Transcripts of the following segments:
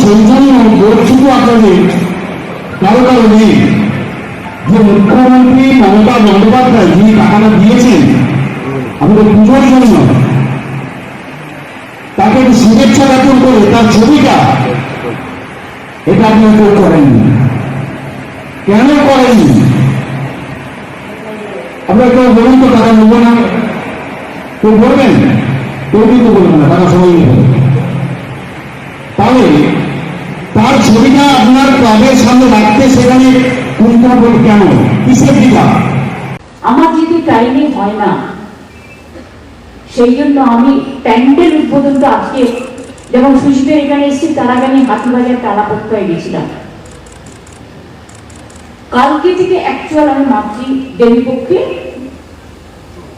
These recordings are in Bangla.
সৌজন্য বোধটুকু আপনাদের কারও কারও নেই যে মুখ্যমন্ত্রী মমতা বন্দ্যোপাধ্যায় যিনি টাকাটা দিয়েছেন, আমাদের পুজোর জন্য, তাকে শুভেচ্ছা জ্ঞাপন করে তার ছবিটা এটা আপনি কেউ করেননি। কেন করেননি? আপনারা কেউ বলুন তো টাকা নেব না? কেউ বলবেন? কেউ কিন্তু বলবেন না, টাকা সবাই তাহলে ছবিটা আপনার ক্লাবের সামনে রাখতে সেখানে কোনটা বল কেন? কিসের দিকা আমার যেহেতু টাইমে হয় না, সেই জন্য আমি প্যান্ডেল উদ্বোধনটা আজকে যখন সুশীতের এখানে এসেছি, তার আগে আমি হাতিবাজার তালাপত্তায় গেছিলাম। কালকে থেকে অ্যাকচুয়াল আমি মাতৃ দেবীপক্ষে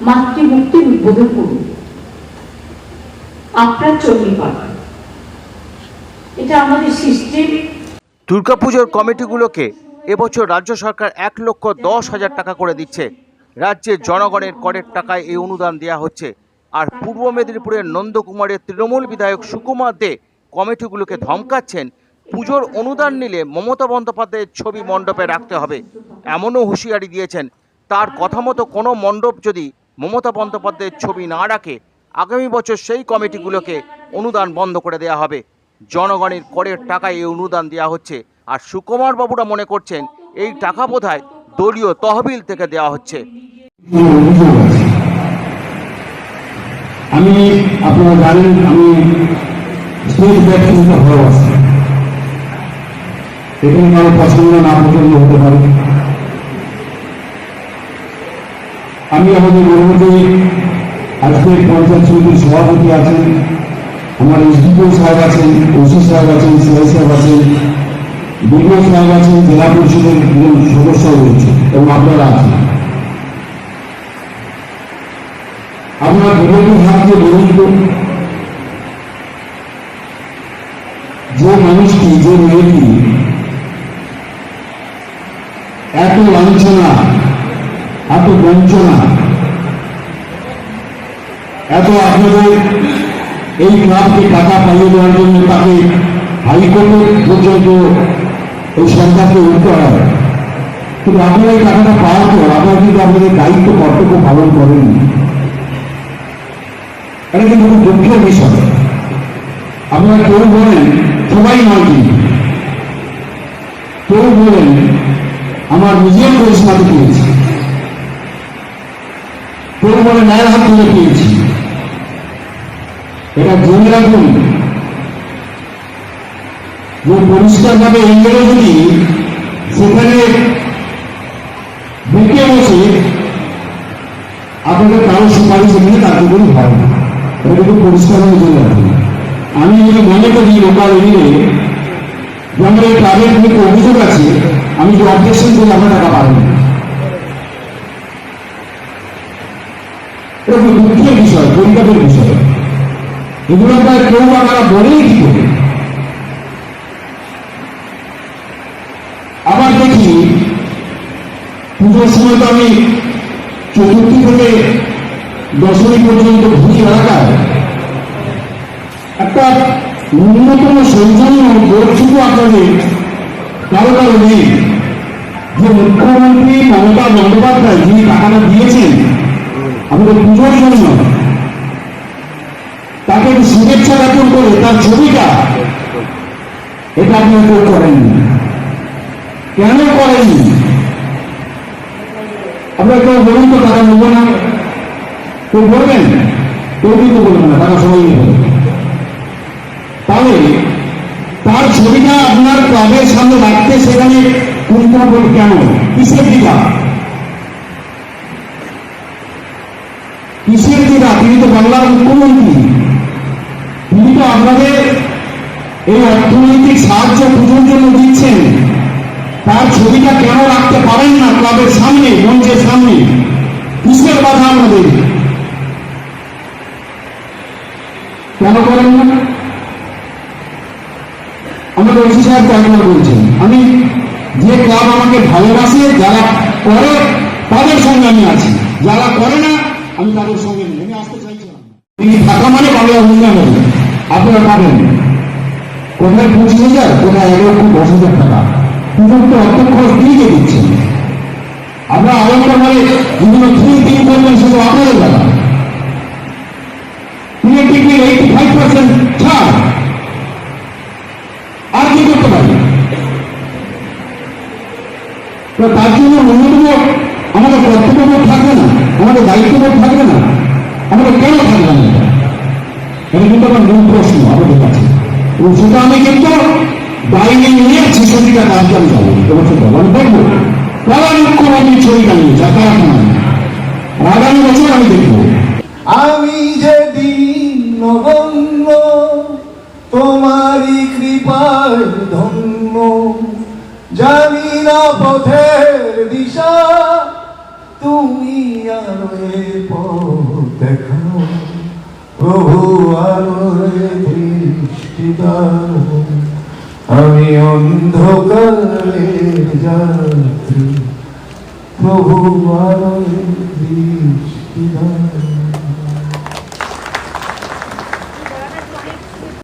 মাতৃমুক্তির উদ্বোধন করব। আপনার চণ্ডীপাঠ এটা আমাদের সিস্টেম দুর্গাপুজোর কমিটিগুলোকে এবছর রাজ্য সরকার এক লক্ষ দশ হাজার টাকা করে দিচ্ছে। রাজ্যের জনগণের করের টাকায় এই অনুদান দেওয়া হচ্ছে। আর পূর্ব মেদিনীপুরের নন্দকুমারের তৃণমূল বিধায়ক সুকুমার দে কমিটিগুলোকে ধমকাচ্ছেন, পুজোর অনুদান নিলে মমতা বন্দ্যোপাধ্যায়ের ছবি মণ্ডপে রাখতে হবে, এমনও হুঁশিয়ারি দিয়েছেন। তার কথা মতো কোনো মণ্ডপ যদি মমতা বন্দ্যোপাধ্যায়ের ছবি না রাখে, আগামী বছর সেই কমিটিগুলোকে অনুদান বন্ধ করে দেওয়া হবে। জনগণের করের টাকায় এই অনুদান দেওয়া হচ্ছে। আর সুকুমার বাবুরা মনে করছেন, এই টাকা বোধহয় দলীয় তহবিল থেকে দেওয়া হচ্ছে। আমি আপনারা জানেন, আমি ভালোবাসি। এখানে কারও পছন্দ না পছন্দ হতে পারে। আমি আমাদের মধ্যে আজকের পঞ্চায়েত সমিতির সভাপতি আছেন। আমার এসডিপিও সাহেব আছেন, ওসি সাহেব আছেন সিআই সাহেব আছেন বিডিও সাহেব আছেন, জেলা পরিষদের দুজন সদস্য রয়েছে এবং আপনারা আছেন। আপনার বিরোধী হাত বলুন যে মানুষটি, যে মেয়েটি, এত লাঞ্ছনা, এত বঞ্চনা, এত আপনাদের এই ক্লাবকে টাকা পাইয়ে দেওয়ার জন্য তাকে হাইকোর্টে পর্যন্ত এই সরকারকে উঠতে হয়। কিন্তু আপনারা এই টাকাটা পাওয়ার পর আপনারা কিন্তু আপনাদের দায়িত্ব, কর্তব্য পালন করেননি এটা কিন্তু খুব দুঃখের বিষয়। আপনারা কেউ বলেন, সবাই নয় কেউ বলেন, আমার নিজের পরিষেবাতে পেয়েছি। কেউ বলে ন্যায়ের হাত ধরে পেয়েছি। এটা জেনে রাখুন। যে পরিষ্কারভাবে ইংরেজি সেখানে বুকে বসে আপনাদের কারও সুপারিশ এখানে কার্যকরী হয় না। এটা কিন্তু পরিষ্কার হয়ে চলে আসবে আমি যদি মনে করি লোকাল এরিয়ে যে আমার এই ক্লাবের থেকে অভিযোগ আছে, আমি যে অবজেকশন করি আমরা টাকা পাবো না। এটা খুব দুঃখের বিষয়, পরিতাপের বিষয়। এগুলো আমরা কেউ আমরা বলেই কি করে? আবার দেখি, পুজোর সময় তো আমি চতুর্থী থেকে দশমী পর্যন্ত ঘুরি এলাকায় একটা ন্যূনতম সৌজন্য বোধটুকু আপনাদের কারও কারও নেই। যে মুখ্যমন্ত্রী মমতা বন্দ্যোপাধ্যায় যিনি টাকাটা দিয়েছেন, আমাদের পুজোর জন্য তাকে শুভেচ্ছা জ্ঞাপন করে তার ছবিটা এটা আপনি কেউ করেননি। কেন করেননি? আপনারা কেউ বলুন তো টাকা নেব না? কেউ বলবেন? কেউ কিন্তু বলবেন না টাকা সবাই তাহলে তার ছবিটা আপনার ক্লাবের সামনে রাখতে সেখানে কোনটা বল কেন? কিসের দিকা কিসের দিকা তিনি তো বাংলার মুখ্যমন্ত্রী। তো আপনাদের এই অর্থনৈতিক সাহায্য পুজোর জন্য দিচ্ছেন। তার ছবিটা কেন রাখতে পারেন না ক্লাবের সামনে, মঞ্চের সামনে? কিসের বাধা আমাদের। কেন করেন না? আমাদের ওসি সাহেব একবার বলছেন? আমি যে ক্লাব আমাকে ভালোবাসে, যারা করে, তাদের সঙ্গে আমি আছি। যারা করে না, আমি তাদের সঙ্গে নেই। আমি আসতে চাইছিলাম। তিনি থাকা মানে বাংলা উন্নয়ন হবে আপনারা পাবেন। কোথায় পঁচিশ হাজার কোথায় এক লক্ষ দশ হাজার টাকা পুজোর তো অর্থ খরচ দিয়ে দিচ্ছেন আমরা আলাদা মানে বিভিন্ন থ্রি তিন করবেন, সেটা আপনাদের দ্বারা তার জন্য অন্যতম আমাদের কর্তব্যবোধ থাকবে না, আমাদের দায়িত্ববোধ থাকবে না, আমাদের কেন থাকবে না? এটা? কিন্তু আমার মূল প্রশ্ন, আমাদের কাছে। এবং সেটা আমি কিন্তু বাইরে নিয়ে ছেষট্টিটা কাজকে আমি যাব এবছর আমি দেখব কারা মুখ্যমন্ত্রী ছবিটা নিয়েছে আর কারা আগামী বছর আমি দেখব। আমি যেদিন নগণ্য, তোমারই কৃপায় ধন্য। জানি না পথের দিশা, তুমি আলোয় পথ দেখাও। প্রভু আলোয় দৃষ্টি আমি অন্ধকারে যাত্রী। প্রভু আলোয় দৃষ্টি